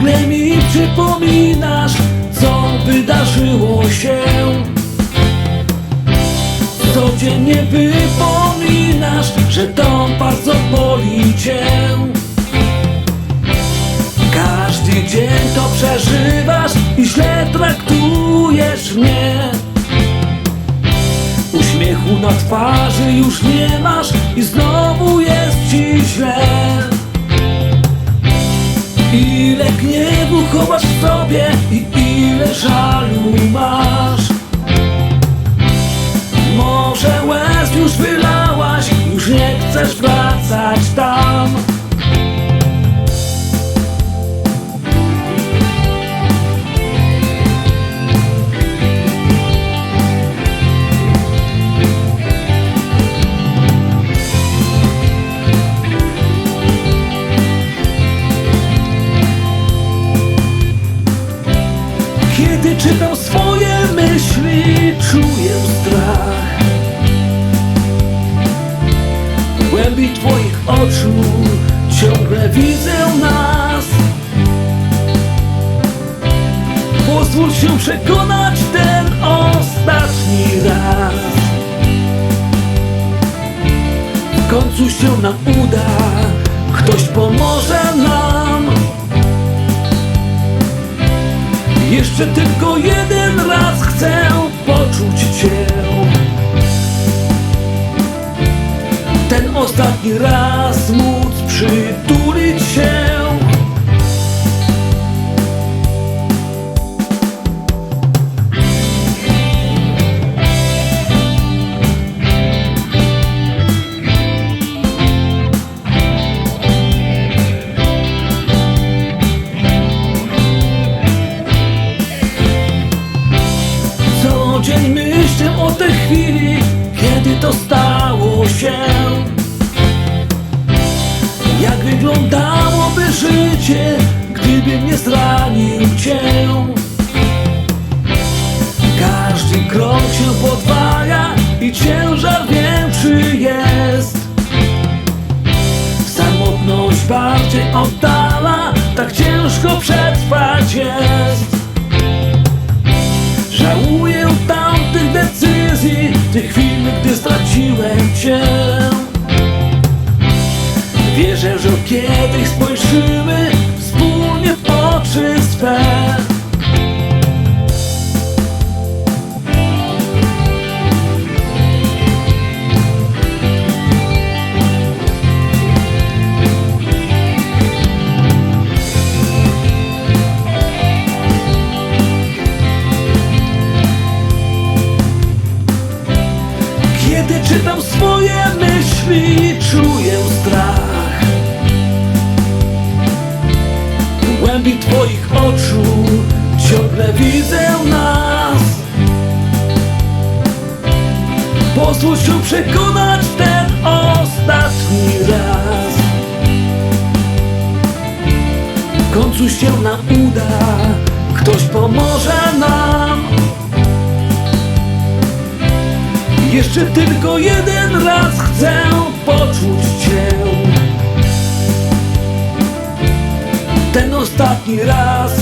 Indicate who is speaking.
Speaker 1: Ciągle mi przypominasz, co wydarzyło się. Codziennie wypominasz, że to bardzo boli cię. Każdy dzień to przeżywasz i źle traktujesz mnie. Uśmiechu na twarzy już nie masz i znowu jest ci źle Ile gniewu chowasz w sobie i ile żalu masz. Może łez Kiedy czytam swoje myśli, czuję strach. W głębi twoich oczu ciągle widzę nas. Pozwól się przekonać ten ostatni raz. W końcu się nam uda, ktoś pomoże nam Jeszcze tylko jeden raz chcę poczuć Cię. Ten ostatni raz móc przytulić się Dzień myślę o tej chwili, kiedy to stało się. Jak wyglądałoby życie, gdyby nie zranił Cię? Każdy krok się podwaja i ciężar większy jest. Samotność bardziej oddala, tak ciężko przetrwać jest. Żałuję Cię Wierzę, że kiedyś spojrzymy wspólnie w oczy swe czytam swoje myśli, czuję strach. W głębi Twoich oczu ciągle widzę nas. Pozwól się przekonać ten ostatni raz. W końcu się nam uda, ktoś pomoże nam Jeszcze tylko jeden raz chcę poczuć Cię. Ten ostatni raz